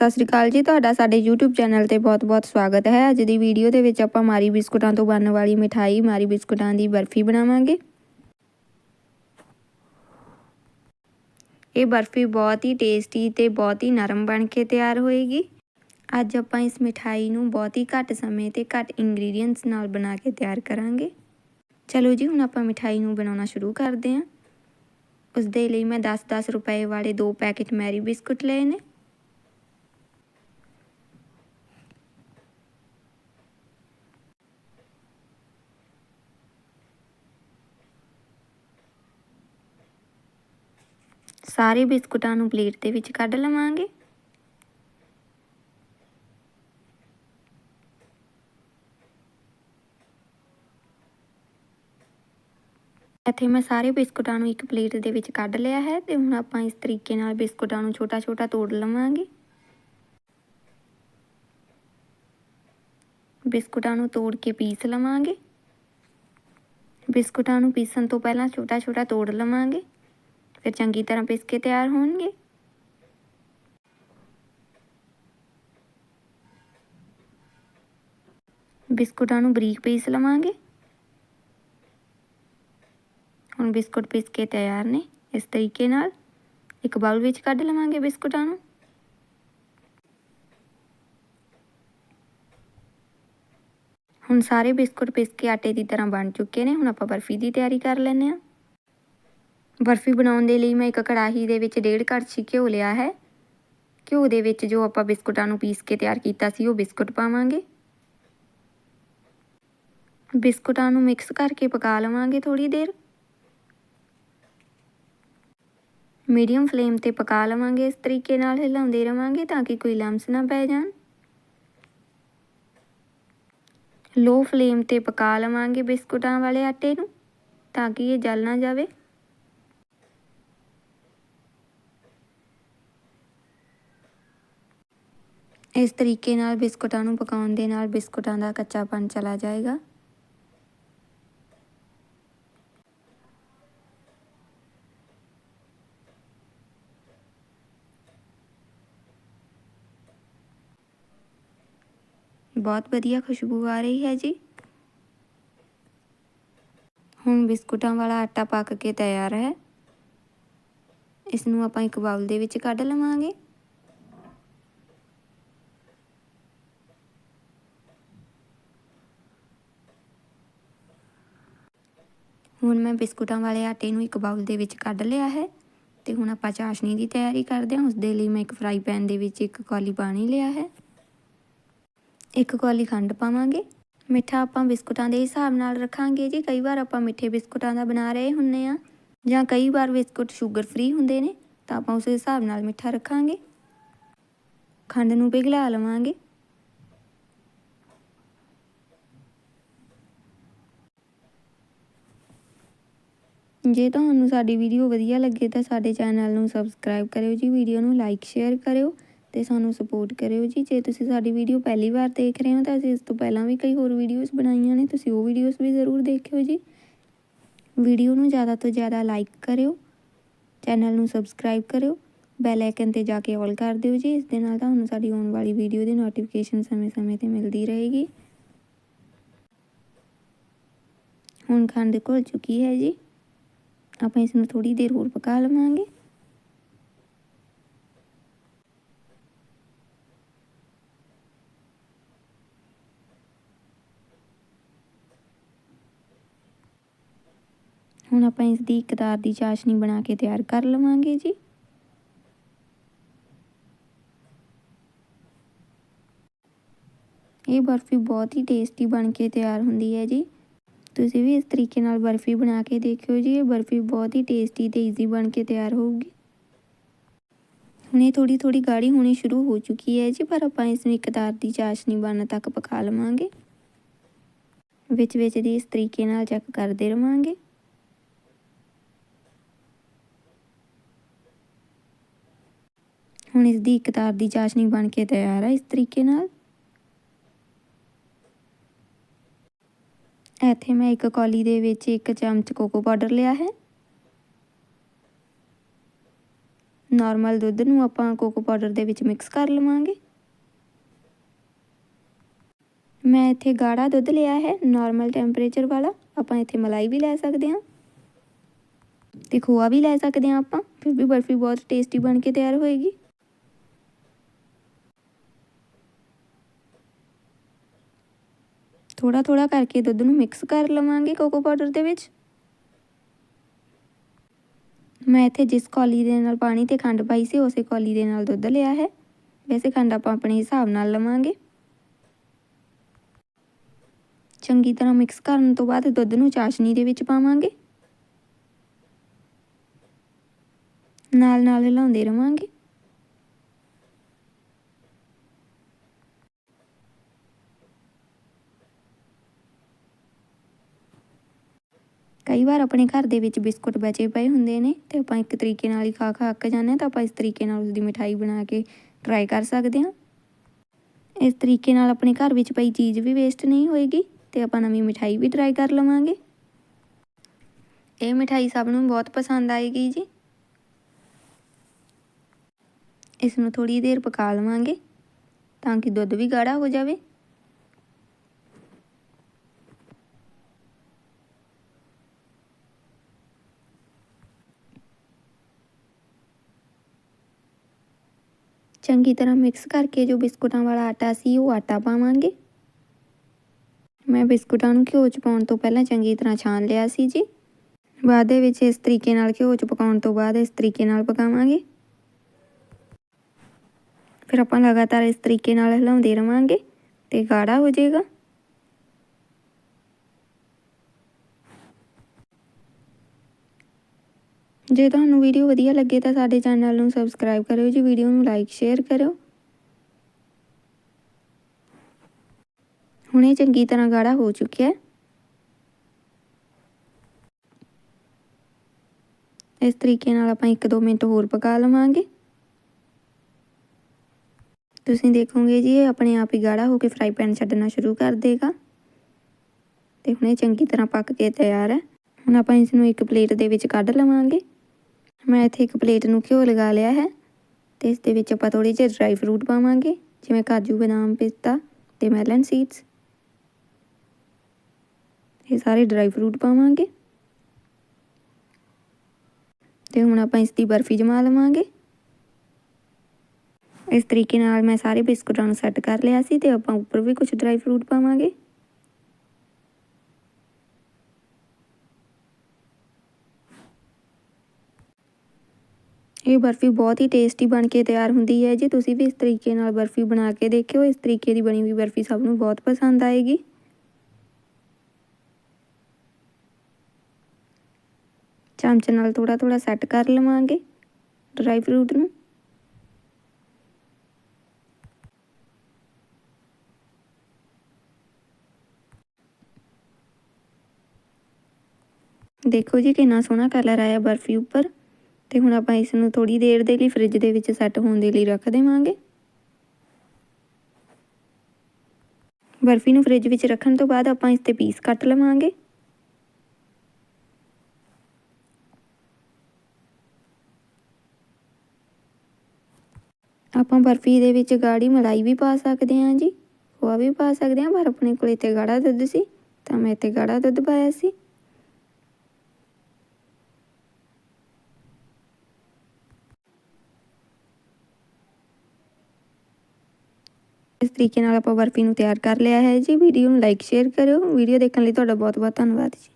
ਸਤਿ ਸ੍ਰੀ ਅਕਾਲ ਜੀ, ਤੁਹਾਡਾ ਸਾਡੇ YouTube ਚੈਨਲ ਤੇ ਬਹੁਤ-ਬਹੁਤ ਸਵਾਗਤ ਹੈ। ਅੱਜ ਦੀ ਵੀਡੀਓ ਦੇ ਵਿੱਚ ਆਪਾਂ ਮਾਰੀ ਬਿਸਕੁਟਾਂ ਤੋਂ ਬਣਨ ਵਾਲੀ ਮਿਠਾਈ, ਮਾਰੀ ਬਿਸਕੁਟਾਂ ਦੀ ਬਰਫੀ ਬਣਾਵਾਂਗੇ। ਇਹ ਬਰਫੀ ਬਹੁਤ ਹੀ ਟੇਸਟੀ ਤੇ ਬਹੁਤ ਹੀ ਨਰਮ ਬਣ ਕੇ ਤਿਆਰ ਹੋਏਗੀ। ਅੱਜ ਆਪਾਂ ਇਸ ਮਿਠਾਈ ਨੂੰ ਬਹੁਤ ਹੀ ਘੱਟ ਸਮੇਂ ਤੇ ਘੱਟ ਇੰਗਰੀਡੀਅੰਟਸ ਨਾਲ ਬਣਾ ਕੇ ਤਿਆਰ ਕਰਾਂਗੇ। ਚਲੋ ਜੀ, ਹੁਣ ਆਪਾਂ ਮਿਠਾਈ ਨੂੰ ਬਣਾਉਣਾ ਸ਼ੁਰੂ ਕਰਦੇ ਹਾਂ। ਉਸ ਦੇ ਲਈ ਮੈਂ 10-10 ਰੁਪਏ ਵਾਲੇ ਦੋ ਪੈਕੇਟ ਮੈਰੀ ਬਿਸਕੁਟ ਲਏ ਨੇ। ਸਾਰੇ ਬਿਸਕੁਟਾਂ ਨੂੰ ਪਲੇਟ ਦੇ ਵਿੱਚ ਕੱਢ ਲਵਾਂਗੇ। ਇੱਥੇ ਮੈਂ ਸਾਰੇ ਬਿਸਕੁਟਾਂ ਨੂੰ ਇੱਕ ਪਲੇਟ ਦੇ ਵਿੱਚ ਕੱਢ ਲਿਆ ਹੈ ਤੇ ਹੁਣ ਆਪਾਂ ਇਸ ਤਰੀਕੇ ਨਾਲ ਬਿਸਕੁਟਾਂ ਨੂੰ ਛੋਟਾ-ਛੋਟਾ ਤੋੜ ਲਵਾਂਗੇ। ਬਿਸਕੁਟਾਂ ਨੂੰ ਤੋੜ ਕੇ ਪੀਸ ਲਵਾਂਗੇ। ਬਿਸਕੁਟਾਂ ਨੂੰ ਪੀਸਣ ਤੋਂ ਪਹਿਲਾਂ ਛੋਟਾ-ਛੋਟਾ ਤੋੜ ਲਵਾਂਗੇ। ਫਿਰ ਚੰਗੀ ਤਰ੍ਹਾਂ ਪਿਸ ਕੇ ਤਿਆਰ ਹੋਣਗੇ ਬਿਸਕੁਟਾਂ ਨੂੰ ਬਰੀਕ ਪੀਸ ਲਵਾਂਗੇ ਹੁਣ ਬਿਸਕੁਟ ਪੀਸ ਕੇ ਤਿਆਰ ਨੇ ਇਸ ਤਰੀਕੇ ਨਾਲ ਇੱਕ ਬਾਉਲ ਵਿੱਚ ਕੱਢ ਲਵਾਂਗੇ ਬਿਸਕੁਟਾਂ ਨੂੰ ਹੁਣ ਸਾਰੇ ਬਿਸਕੁਟ ਪੀਸ ਕੇ ਆਟੇ ਦੀ ਤਰ੍ਹਾਂ ਬਣ ਚੁੱਕੇ ਨੇ ਹੁਣ ਆਪਾਂ ਬਰਫੀ ਦੀ ਤਿਆਰੀ ਕਰ ਲੈਂਦੇ ਹਾਂ ਬਰਫੀ ਬਣਾਉਣ ਦੇ ਲਈ ਮੈਂ ਇੱਕ ਕੜਾਹੀ ਦੇ ਵਿੱਚ ਡੇਢ ਕੜਛੀ ਘਿਓ ਲਿਆ ਹੈ। ਘਿਓ ਦੇ ਵਿੱਚ ਜੋ ਆਪਾਂ ਬਿਸਕੁਟਾਂ ਨੂੰ ਪੀਸ ਕੇ ਤਿਆਰ ਕੀਤਾ ਸੀ, ਉਹ ਬਿਸਕੁਟ ਪਾਵਾਂਗੇ। ਬਿਸਕੁਟਾਂ ਨੂੰ ਮਿਕਸ ਕਰਕੇ ਪਕਾ ਲਵਾਂਗੇ ਥੋੜੀ ਦੇਰ। ਮੀਡੀਅਮ ਫਲੇਮ ਤੇ ਪਕਾ ਲਵਾਂਗੇ, ਇਸ ਤਰੀਕੇ ਨਾਲ ਹਿਲਾਉਂਦੇ ਰਵਾਂਗੇ ਤਾਂ ਕਿ ਕੋਈ ਲੰਮਸ ਨਾ ਪੈ ਜਾਣ। ਲੋ ਫਲੇਮ ਤੇ ਪਕਾ ਲਵਾਂਗੇ ਬਿਸਕੁਟਾਂ ਵਾਲੇ ਆਟੇ ਨੂੰ ਤਾਂ ਕਿ ਇਹ ਜਲ ਨਾ ਜਾਵੇ। ਇਸ ਤਰੀਕੇ ਨਾਲ ਬਿਸਕੁਟਾਂ ਨੂੰ ਪਕਾਉਣ ਦੇ ਨਾਲ ਬਿਸਕੁਟਾਂ ਦਾ ਕੱਚਾਪਨ ਚਲਾ ਜਾਏਗਾ। ਬਹੁਤ ਵਧੀਆ ਖੁਸ਼ਬੂ ਆ ਰਹੀ ਹੈ ਜੀ। ਹੁਣ ਬਿਸਕੁਟਾਂ ਵਾਲਾ ਆਟਾ ਪੱਕ ਕੇ ਤਿਆਰ ਹੈ। ਇਸ ਨੂੰ ਆਪਾਂ ਇੱਕ ਬਾਉਲ ਦੇ ਵਿੱਚ ਕੱਢ ਲਵਾਂਗੇ। ਹੁਣ ਮੈਂ ਬਿਸਕੁਟਾਂ ਵਾਲੇ ਆਟੇ ਨੂੰ ਇੱਕ ਬਾਉਲ ਦੇ ਵਿੱਚ ਕੱਢ ਲਿਆ ਹੈ ਤੇ ਹੁਣ ਆਪਾਂ ਚਾਸ਼ਨੀ ਦੀ ਤਿਆਰੀ ਕਰਦੇ ਹਾਂ। ਉਸ ਦੇ ਲਈ ਮੈਂ ਇੱਕ ਫਰਾਈ ਪੈਨ ਦੇ ਵਿੱਚ ਇੱਕ ਕੌਲੀ ਪਾਣੀ ਲਿਆ ਹੈ। ਇੱਕ ਕੌਲੀ ਖੰਡ ਪਾਵਾਂਗੇ। ਮਿੱਠਾ ਆਪਾਂ ਬਿਸਕੁਟਾਂ ਦੇ ਹਿਸਾਬ ਨਾਲ ਰੱਖਾਂਗੇ ਜੀ। ਕਈ ਵਾਰ ਆਪਾਂ ਮਿੱਠੇ ਬਿਸਕੁਟਾਂ ਦਾ ਬਣਾ ਰਹੇ ਹੁੰਨੇ ਆ ਜਾਂ ਕਈ ਵਾਰ ਬਿਸਕੁਟ ਸ਼ੂਗਰ ਫ੍ਰੀ ਹੁੰਦੇ ਨੇ ਤਾਂ ਆਪਾਂ ਉਸ ਹਿਸਾਬ ਨਾਲ ਮਿੱਠਾ ਰੱਖਾਂਗੇ। ਖੰਡ ਨੂੰ ਪਿਘਲਾ ਲਵਾਂਗੇ। ਜੇ ਤੁਹਾਨੂੰ ਸਾਡੀ ਵੀਡੀਓ ਵਧੀਆ ਲੱਗੇ ਤਾਂ ਸਾਡੇ ਚੈਨਲ ਨੂੰ ਸਬਸਕ੍ਰਾਈਬ ਕਰਿਓ ਜੀ, ਵੀਡੀਓ ਨੂੰ ਲਾਈਕ ਸ਼ੇਅਰ ਕਰਿਓ ਤੇ ਸਾਨੂੰ ਸਪੋਰਟ ਕਰਿਓ ਜੀ। ਜੇ ਤੁਸੀਂ ਸਾਡੀ ਵੀਡੀਓ ਪਹਿਲੀ ਵਾਰ ਦੇਖ ਰਹੇ ਹੋ ਤਾਂ ਅਸੀਂ ਇਸ ਤੋਂ ਪਹਿਲਾਂ ਵੀ ਕਈ ਹੋਰ ਵੀਡੀਓਜ਼ ਬਣਾਈਆਂ ਨੇ, ਤੁਸੀਂ ਉਹ ਵੀਡੀਓਜ਼ ਵੀ ਜ਼ਰੂਰ ਦੇਖਿਓ ਜੀ। ਵੀਡੀਓ ਨੂੰ ਜ਼ਿਆਦਾ ਤੋਂ ਜ਼ਿਆਦਾ ਲਾਈਕ ਕਰਿਓ, ਚੈਨਲ ਨੂੰ ਸਬਸਕ੍ਰਾਈਬ ਕਰਿਓ ਬੈਲ ਆਈਕਨ ਤੇ ਜਾ ਕੇ ਆਲ ਕਰ ਦਿਓ ਜੀ। ਇਸ ਦੇ ਨਾਲ ਤੁਹਾਨੂੰ ਸਾਡੀ ਆਉਣ ਵਾਲੀ ਵੀਡੀਓ ਦੀ ਨੋਟੀਫਿਕੇਸ਼ਨ ਸਮੇਂ-ਸਮੇਂ ਤੇ ਮਿਲਦੀ ਰਹੇਗੀ। ਹੁਣ ਖੰਡ ਘੁਲ ਚੁੱਕੀ ਹੈ ਜੀ। ਆਪਾਂ ਇਸ ਨੂੰ ਥੋੜੀ ਦੇਰ ਹੋਰ ਪਕਾ ਲਵਾਂਗੇ। ਹੁਣ ਆਪਾਂ ਇਸ ਦੀ ਇਕਦਾਰ ਦੀ ਚਾਸ਼ਨੀ ਬਣਾ ਕੇ ਤਿਆਰ ਕਰ ਲਵਾਂਗੇ ਜੀ। ਇਹ ਬਰਫੀ ਬਹੁਤ ਹੀ ਟੇਸਟੀ ਬਣ ਕੇ ਤਿਆਰ ਹੁੰਦੀ ਹੈ ਜੀ। ਤੁਸੀਂ ਵੀ ਇਸ ਤਰੀਕੇ ਨਾਲ ਬਰਫੀ ਬਣਾ ਕੇ ਦੇਖਿਓ ਜੀ, ਇਹ ਬਰਫੀ ਬਹੁਤ ਹੀ ਟੇਸਟੀ ਤੇ ਈਜ਼ੀ ਬਣ ਕੇ ਤਿਆਰ ਹੋਊਗੀ। ਹੁਣ ਇਹ ਥੋੜੀ ਥੋੜੀ ਗਾੜੀ ਹੋਣੀ ਸ਼ੁਰੂ ਹੋ ਚੁੱਕੀ ਹੈ ਜੀ, ਪਰ ਆਪਾਂ ਇਸ ਨੂੰ ਤਾਰ ਦੀ ਚਾਸ਼ਨੀ ਬਣਨ ਤੱਕ ਪਕਾ ਲਵਾਂਗੇ। ਵਿੱਚ ਵਿੱਚ ਦੀ ਇਸ ਤਰੀਕੇ ਨਾਲ ਚੈੱਕ ਕਰਦੇ ਰਵਾਂਗੇ। ਹੁਣ ਇਸ ਦੀ ਇਕਤਾਰ ਦੀ ਚਾਸ਼ਨੀ ਬਣ ਕੇ ਤਿਆਰ ਹੈ ਇਸ ਤਰੀਕੇ ਨਾਲ। ਇੱਥੇ ਮੈਂ ਇੱਕ ਕੌਲੀ ਦੇ ਵਿੱਚ ਇੱਕ ਚਮਚ ਕੋਕੋ ਪਾਊਡਰ ਲਿਆ ਹੈ। ਨਾਰਮਲ ਦੁੱਧ ਨੂੰ ਆਪਾਂ ਕੋਕੋ ਪਾਊਡਰ ਦੇ ਵਿੱਚ ਮਿਕਸ ਕਰ ਲਵਾਂਗੇ। ਮੈਂ ਇੱਥੇ ਗਾੜਾ ਦੁੱਧ ਲਿਆ ਹੈ ਨਾਰਮਲ ਟੈਂਪਰੇਚਰ ਵਾਲਾ। ਆਪਾਂ ਇੱਥੇ ਮਲਾਈ ਵੀ ਲੈ ਸਕਦੇ ਹਾਂ ਤੇ ਖੋਆ ਵੀ ਲੈ ਸਕਦੇ ਹਾਂ ਆਪਾਂ, ਫਿਰ ਵੀ ਬਰਫੀ ਬਹੁਤ ਟੇਸਟੀ ਬਣ ਕੇ ਤਿਆਰ ਹੋਏਗੀ। ਥੋੜਾ ਥੋੜਾ ਕਰਕੇ ਦੁੱਧ ਨੂੰ ਮਿਕਸ ਕਰ ਲਵਾਂਗੇ ਕੋਕੋ ਪਾਊਡਰ ਦੇ ਵਿੱਚ। ਮੈਂ ਇੱਥੇ ਜਿਸ ਕੌਲੀ ਦੇ ਨਾਲ ਪਾਣੀ ਤੇ ਖੰਡ ਪਾਈ ਸੀ, ਉਸੇ ਕੌਲੀ ਦੇ ਨਾਲ ਦੁੱਧ ਲਿਆ ਹੈ। ਵੈਸੇ ਖੰਡ ਆਪਾਂ ਆਪਣੇ ਹਿਸਾਬ ਨਾਲ ਲਵਾਂਗੇ। ਚੰਗੀ ਤਰ੍ਹਾਂ ਮਿਕਸ ਕਰਨ ਤੋਂ ਬਾਅਦ ਦੁੱਧ ਨੂੰ ਚਾਸ਼ਨੀ ਦੇ ਵਿੱਚ ਪਾਵਾਂਗੇ। ਨਾਲ ਨਾਲ ਹਿਲਾਉਂਦੇ ਰਵਾਂਗੇ। ਕਈ ਵਾਰ ਆਪਣੇ ਘਰ ਦੇ ਵਿੱਚ ਬਿਸਕੁਟ ਬਚੇ ਪਏ ਹੁੰਦੇ ਨੇ ਤੇ ਆਪਾਂ ਇੱਕ ਤਰੀਕੇ ਨਾਲ ਹੀ ਖਾ ਖਾ ਅੱਕ ਜਾਂਦੇ ਹਾਂ ਤਾਂ ਆਪਾਂ ਇਸ ਤਰੀਕੇ ਨਾਲ ਉਸ ਦੀ ਮਿਠਾਈ ਬਣਾ ਕੇ ਟਰਾਈ ਕਰ ਸਕਦੇ ਹਾਂ। ਇਸ ਤਰੀਕੇ ਨਾਲ ਆਪਣੇ ਘਰ ਵਿੱਚ ਪਈ ਚੀਜ਼ ਵੀ ਵੇਸਟ ਨਹੀਂ ਹੋਏਗੀ ਤੇ ਆਪਾਂ ਨਵੀਂ ਮਿਠਾਈ ਵੀ ਟਰਾਈ ਕਰ ਲਵਾਂਗੇ। ਇਹ ਮਿਠਾਈ ਸਭ ਨੂੰ ਬਹੁਤ ਪਸੰਦ ਆਏਗੀ ਜੀ। ਇਸ ਨੂੰ ਥੋੜੀ ਦੇਰ ਪਕਾ ਲਵਾਂਗੇ ਤਾਂ ਕਿ ਦੁੱਧ ਵੀ ਗਾੜਾ ਹੋ ਜਾਵੇ। ਚੰਗੀ ਤਰ੍ਹਾਂ ਮਿਕਸ ਕਰਕੇ ਜੋ ਬਿਸਕੁਟਾਂ ਵਾਲਾ ਆਟਾ ਸੀ, ਉਹ ਆਟਾ ਪਾਵਾਂਗੇ। ਮੈਂ ਬਿਸਕੁਟਾਂ ਨੂੰ ਘਿਓ 'ਚ ਪਾਉਣ ਤੋਂ ਪਹਿਲਾਂ ਚੰਗੀ ਤਰ੍ਹਾਂ ਛਾਣ ਲਿਆ ਸੀ ਜੀ। ਬਾਅਦ ਦੇ ਵਿੱਚ ਇਸ ਤਰੀਕੇ ਨਾਲ ਘਿਓ 'ਚ ਪਕਾਉਣ ਤੋਂ ਬਾਅਦ ਇਸ ਤਰੀਕੇ ਨਾਲ ਪਕਾਵਾਂਗੇ। ਫਿਰ ਆਪਾਂ ਲਗਾਤਾਰ ਇਸ ਤਰੀਕੇ ਨਾਲ ਹਿਲਾਉਂਦੇ ਰਵਾਂਗੇ ਤੇ ਗਾੜਾ ਹੋ ਜਾਏਗਾ। ਜੇ ਤੁਹਾਨੂੰ ਵੀਡੀਓ ਵਧੀਆ ਲੱਗੇ ਤਾਂ ਸਾਡੇ ਚੈਨਲ ਨੂੰ ਸਬਸਕ੍ਰਾਈਬ ਕਰਿਓ ਜੀ, ਵੀਡੀਓ ਨੂੰ ਲਾਈਕ ਸ਼ੇਅਰ ਕਰਿਓ। ਹੁਣੇ ਚੰਗੀ ਤਰ੍ਹਾਂ ਗਾੜਾ ਹੋ ਚੁੱਕਿਆ ਹੈ। ਇਸ ਤਰੀਕੇ ਨਾਲ ਆਪਾਂ 1-2 ਮਿੰਟ ਹੋਰ ਪਕਾ ਲਵਾਂਗੇ। ਤੁਸੀਂ ਦੇਖੋਗੇ ਜੀ, ਇਹ ਆਪਣੇ ਆਪ ਹੀ ਗਾੜਾ ਹੋ ਕੇ ਫਰਾਈ ਪੈਨ ਛੱਡਣਾ ਸ਼ੁਰੂ ਕਰ ਦੇਗਾ। ਤੇ ਹੁਣ ਇਹ ਚੰਗੀ ਤਰ੍ਹਾਂ ਪੱਕ ਕੇ ਤਿਆਰ ਹੈ। ਹੁਣ ਆਪਾਂ ਇਸ ਨੂੰ ਇੱਕ ਪਲੇਟ ਦੇ ਵਿੱਚ ਕੱਢ ਲਵਾਂਗੇ। ਮੈਂ ਇੱਥੇ ਇੱਕ ਪਲੇਟ ਨੂੰ ਘਿਓ ਲਗਾ ਲਿਆ ਹੈ ਤੇ ਇਸ ਦੇ ਵਿੱਚ ਆਪਾਂ ਥੋੜੀ ਜਿਹੇ ਡਰਾਈ ਫਰੂਟ ਪਾਵਾਂਗੇ, ਜਿਵੇਂ ਕਾਜੂ, ਬਦਾਮ, ਪਿਸਤਾ ਤੇ ਮੈਲਨ ਸੀਡਸ ਇਹ ਸਾਰੇ ਡਰਾਈ ਫਰੂਟ ਪਾਵਾਂਗੇ। ਤੇ ਹੁਣ ਆਪਾਂ ਇਸ ਦੀ ਬਰਫੀ ਜਮਾ ਲਵਾਂਗੇ। ਇਸ ਤਰੀਕੇ ਨਾਲ ਮੈਂ ਸਾਰੇ ਬਿਸਕੁਟਾਂ ਨੂੰ ਸੈੱਟ ਕਰ ਲਿਆ ਸੀ ਤੇ ਆਪਾਂ ਉੱਪਰ ਵੀ ਕੁਝ ਡਰਾਈ ਫਰੂਟ ਪਾਵਾਂਗੇ। ਇਹ ਬਰਫੀ ਬਹੁਤ ਹੀ ਟੇਸਟੀ ਬਣ ਕੇ ਤਿਆਰ ਹੁੰਦੀ ਹੈ। ਜੀ ਤੁਸੀਂ ਵੀ ਇਸ ਤਰੀਕੇ ਨਾਲ ਬਰਫੀ ਬਣਾ ਕੇ ਦੇਖਿਓ, ਇਸ ਤਰੀਕੇ ਦੀ ਬਣੀ ਹੋਈ ਬਰਫੀ ਸਭ ਨੂੰ ਬਹੁਤ ਪਸੰਦ ਆਏਗੀ। ਚਮਚ ਨਾਲ ਥੋੜਾ ਥੋੜਾ ਸੈੱਟ ਕਰ ਲਵਾਂਗੇ ਡਰਾਈ ਫਰੂਟ ਨੂੰ। ਦੇਖੋ ਜੀ, ਕਿੰਨਾ ਸੋਹਣਾ ਕਲਰ ਆਇਆ ਬਰਫੀ ਉੱਪਰ। ਤੇ ਹੁਣ ਆਪਾਂ ਇਸ ਨੂੰ ਥੋੜੀ ਦੇਰ ਦੇ ਲਈ ਫ੍ਰਿਜ ਦੇ ਵਿੱਚ ਸੈੱਟ ਹੋਣ ਦੇ ਲਈ ਰੱਖ ਦੇਵਾਂਗੇ। ਬਰਫੀ ਨੂੰ ਫ੍ਰਿਜ ਵਿੱਚ ਰੱਖਣ ਤੋਂ ਬਾਅਦ ਆਪਾਂ ਇਸ ਤੇ ਪੀਸ ਕੱਟ ਲਵਾਂਗੇ। ਆਪਾਂ ਬਰਫੀ ਦੇ ਵਿੱਚ ਗਾੜੀ ਮਲਾਈ ਵੀ ਪਾ ਸਕਦੇ ਹਾਂ ਜੀ। ਖੋਆ ਵੀ ਪਾ ਸਕਦੇ ਹਾਂ, ਪਰ ਆਪਣੇ ਕੋਲ ਇੱਥੇ ਗਾੜਾ ਦੁੱਧ ਸੀ, ਤਾਂ ਮੈਂ ਇੱਥੇ ਗਾੜਾ ਦੁੱਧ ਪਾਇਆ ਸੀ। ਇਸ ਤਰੀਕੇ ਨਾਲ ਆਪਾਂ ਬਰਫੀ ਨੂੰ ਤਿਆਰ ਕਰ ਲਿਆ ਹੈ ਜੀ। ਵੀਡੀਓ ਨੂੰ ਲਾਈਕ ਸ਼ੇਅਰ ਕਰਿਓ। ਵੀਡੀਓ ਦੇਖਣ ਲਈ ਤੁਹਾਡਾ ਬਹੁਤ ਬਹੁਤ ਧੰਨਵਾਦ ਜੀ।